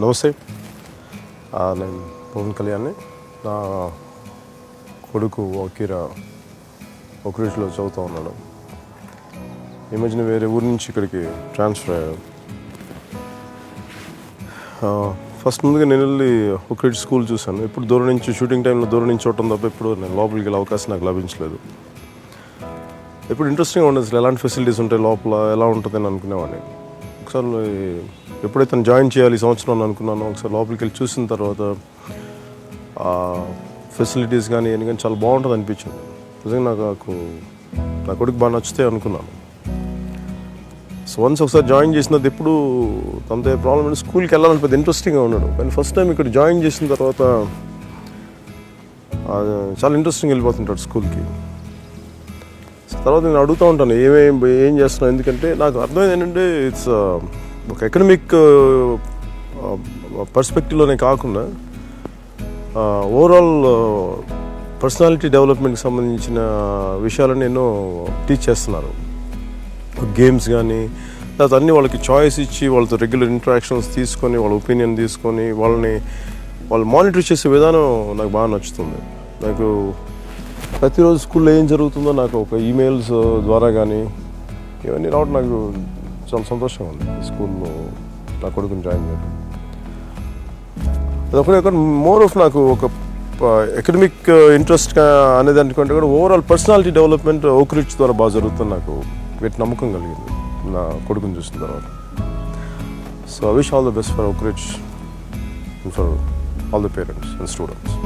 నమస్తే నేను పవన్ కళ్యాణ్ నా కొడుకు ఒకీర ఒక రోజులో చదువుతూ ఉన్నాడు. ఈ మధ్యన వేరే ఊరి నుంచి ఇక్కడికి ట్రాన్స్ఫర్ అయ్యాడు. ఫస్ట్ ముందుగా నేను వెళ్ళి ఒక స్కూల్ చూశాను. ఇప్పుడు దూరం నుంచి షూటింగ్ టైంలో దూరం నుంచి చూడటం తప్ప ఎప్పుడు నేను లోపలికి వెళ్ళే అవకాశం నాకు లభించలేదు. ఇప్పుడు ఇంట్రెస్టింగ్ ఉండదు అసలు ఎలాంటి ఫెసిలిటీస్ ఉంటాయి లోపల ఎలా ఉంటుందని అనుకునేవాడిని. ఒకసారి ఎప్పుడైతే జాయిన్ చేయాలి ఈ సంవత్సరం అనుకున్నాను అనుకున్నానో ఒకసారి లోపలికి వెళ్ళి చూసిన తర్వాత ఫెసిలిటీస్ కానీ అని కానీ చాలా బాగుంటుంది అనిపించింది. నిజంగా నాకు నా కొడుకు బాగా నచ్చుతాయి అనుకున్నాను. సో వన్స్ ఒకసారి జాయిన్ చేసినది ఎప్పుడు తనతో ప్రాబ్లం అంటే స్కూల్కి వెళ్ళాలని పెద్ద ఇంట్రెస్టింగ్గా ఉన్నాడు కానీ ఫస్ట్ టైం ఇక్కడ జాయిన్ చేసిన తర్వాత చాలా ఇంట్రెస్టింగ్ వెళ్ళిపోతుంటాడు స్కూల్కి తర్వాత నేను అడుగుతూ ఉంటాను ఏమేం ఏం చేస్తున్నావు? ఎందుకంటే నాకు అర్థమైంది ఏంటంటే ఇట్స్ uh, ఒక ఎకనమిక్ పర్స్పెక్టివ్లోనే uh, uh, కాకుండా ఓవరాల్ పర్సనాలిటీ డెవలప్మెంట్కి సంబంధించిన విషయాలను ఎన్నో టీచ్ చేస్తున్నారు. గేమ్స్ కానీ లేకపోతే అన్నీ వాళ్ళకి చాయిస్ ఇచ్చి వాళ్ళతో రెగ్యులర్ ఇంటరాక్షన్స్ తీసుకొని వాళ్ళ ఒపీనియన్ తీసుకొని వాళ్ళని వాళ్ళు మానిటర్ చేసే విధానం నాకు బాగా నచ్చుతుంది. నాకు ప్రతిరోజు స్కూల్లో ఏం జరుగుతుందో నాకు ఒక ఈమెయిల్స్ ద్వారా కానీ ఇవన్నీ రావడం నాకు చాలా సంతోషంగా ఉంది. స్కూల్లో నా కొడుకుని జాయిన్ చేయడం. అదొకటి ఒక మోర్ ఆఫ్ నాకు ఒక ఎకడమిక్ ఇంట్రెస్ట్ అనేది అనుకుంటే కూడా ఓవరాల్ పర్సనాలిటీ డెవలప్మెంట్ ఓక్రిచ్ ద్వారా బాగా జరుగుతుంది నాకు. వీటి నమ్మకం కలిగింది నా కొడుకుని చూసిన తర్వాత. So I wish all the best for Oakridge for all the parents and students